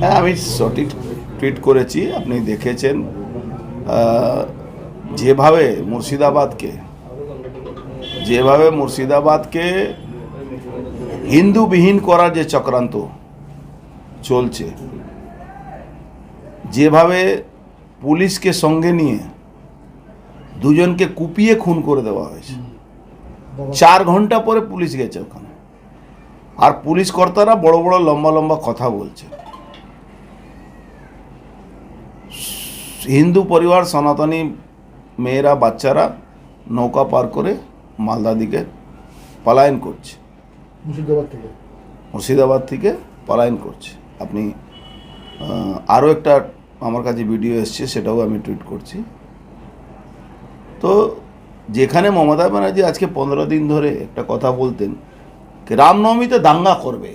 হ্যাঁ আমি সঠিক টুইট করেছি, আপনি দেখেছেন। যেভাবে মুর্শিদাবাদকে যেভাবে মুর্শিদাবাদকে হিন্দুবিহীন করার যে চক্রান্ত চলছে, যেভাবে পুলিশকে সঙ্গে নিয়ে দুজনকে কুপিয়ে খুন করে দেওয়া হয়েছে। চার ঘণ্টা পরে পুলিশ গেছে ওখানে। আর পুলিশ কর্তারা বড় বড় লম্বা লম্বা কথা বলছে হিন্দু পরিবার সনাতনী মেয়েরা বাচ্চারা নৌকা পার করে মালদা দিকে পলায়ন করছে। মুর্শিদাবাদ থেকে? মুর্শিদাবাদ থেকে পলায়ন করছে। আপনি আরও একটা আমার কাছে ভিডিও এসছে সেটাও আমি টুইট করছি। তো যেখানে মমতা ব্যানার্জি আজকে পনেরো দিন ধরে একটা কথা বলতেন রামনবমীতে দাঙ্গা করবে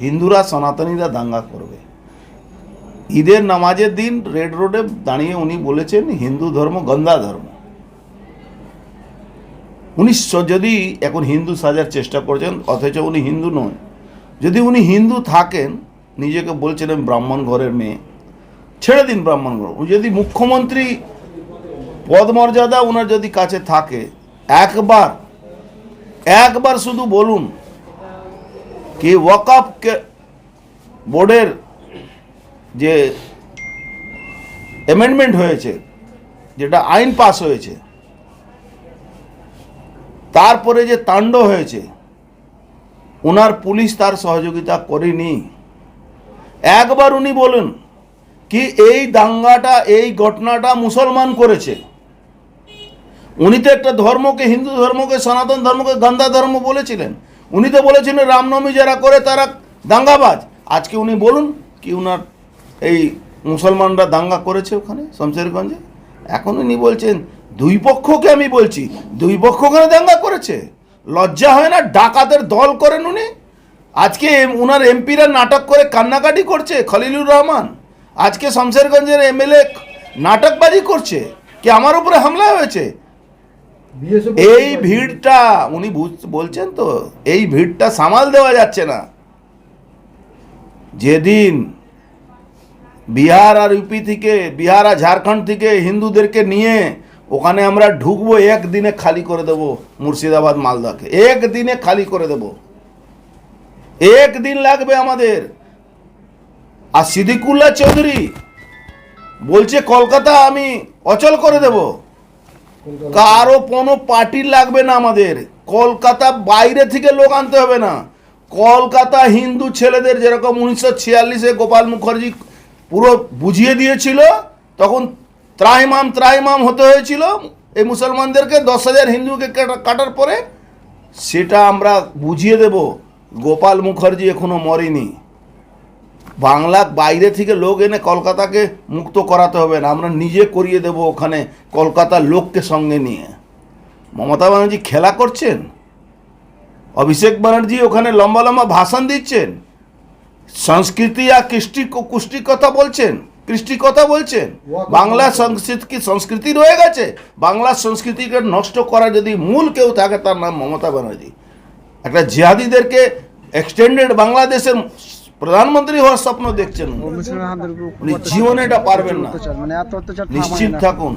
হিন্দুরা সনাতনীরা দাঙ্গা করবে। ঈদের নামাজের দিন রেড রোডে দাঁড়িয়ে উনি বলেছেন, হিন্দু ধর্ম গন্দা ধর্ম। উনি যদি এখন হিন্দু সাজার চেষ্টা করছেন, অথচ উনি হিন্দু নন যদি উনি হিন্দু থাকেন, নিজেকে বলছেন ব্রাহ্মণ ঘরের মেয়ে, ছেড়ে দিন ব্রাহ্মণ ঘর। যদি মুখ্যমন্ত্রী পদমর্যাদা ওনার যদি কাছে থাকে, একবার একবার শুধু বলুন, কি ওয়াকফ বোর্ডের যে অ্যামেন্ডমেন্ট হয়েছে, যেটা আইন পাস হয়েছে, তারপরে যে তাণ্ড হয়েছে ওনার পুলিশ তার সহযোগিতা করেনি। একবার উনি বলেন কি এই দাঙ্গাটা, এই ঘটনাটা মুসলমান করেছে। উনি তো একটা ধর্মকে, হিন্দু ধর্মকে, সনাতন ধর্মকে, গান্ধা ধর্ম বলেছিলেন। উনি তো বলেছিলেন রামনবমী যারা করে তারা দাঙ্গাবাজ। আজকে উনি বলুন কি উনার এই মুসলমানরা দাঙ্গা করেছে ওখানে শমশেরগঞ্জে? এখন উনি বলছেন দুই পক্ষকে আমি বলছি দুই পক্ষ ওখানে দাঙ্গা করেছে। লজ্জা হয় না ডাকাতের দল করেন উনি। আজকে উনার এমপিরা নাটক করে কান্নাকাটি করছে খলিলুর রহমান। আজকে শমশেরগঞ্জের এমএলএ নাটকবাজি করছে কি আমার উপরে হামলা হয়েছে? এই ভিড়টা উনি বলছেন তো এই ভিড়টা সামাল দেওয়া যাচ্ছে না। যেদিন বিহার আর ইউপি থেকে, বিহার আর ঝাড়খণ্ড থেকে হিন্দুদেরকে নিয়ে ওখানে আমরা ঢুকবো, একদিনে খালি করে দেব মুর্শিদাবাদ, মালদাকে। একদিনে খালি করে দেব। একদিন লাগবে আমাদের। আর সিদ্দিকুল্লাহ চৌধুরী বলছে, কলকাতা আমি অচল করে দেবো। কারও কোনো পার্টির লাগবে না আমাদের। কলকাতা বাইরে থেকে লোক আনতে হবে না। কলকাতা হিন্দু ছেলেদের যেরকম উনিশশো ছিয়াল্লিশে গোপাল মুখার্জি পুরো বুঝিয়ে দিয়েছিল, তখন ত্রাহিমাম ত্রাহিমাম হতে হয়েছিল। এই মুসলমানদেরকে দশ হাজার হিন্দুকে কাটা- কাটার পরে সেটা আমরা বুঝিয়ে দেব, গোপাল মুখার্জি এখনও মরেনি। বাংলা বাইরে থেকে লোক এনে কলকাতাকে মুক্ত করাতে হবে না, আমরা নিজে করিয়ে দেব ওখানে কলকাতার লোককে সঙ্গে নিয়ে। মমতা ব্যানার্জি খেলা করছেন? অভিষেক ব্যানার্জি ওখানে লম্বা লম্বা ভাষণ দিচ্ছেন? সংস্কৃতি আর কৃষ্টি কুষ্টি কথা বলছেন? কৃষ্টি কথা বলছেন? বাংলা সংস্কৃতি সংস্কৃতি রয়ে গেছে? বাংলা সংস্কৃতিকে নষ্ট করা যদি মূল কেউ থাকে তার নাম মমতা ব্যানার্জি। একটা জিহাদিদেরকে এক্সটেন্ডেড বাংলাদেশের প্রধানমন্ত্রী হওয়ার স্বপ্ন দেখছেন উনি। জীবনে এটা পারবেন না। মানে নিশ্চিত থাকুন।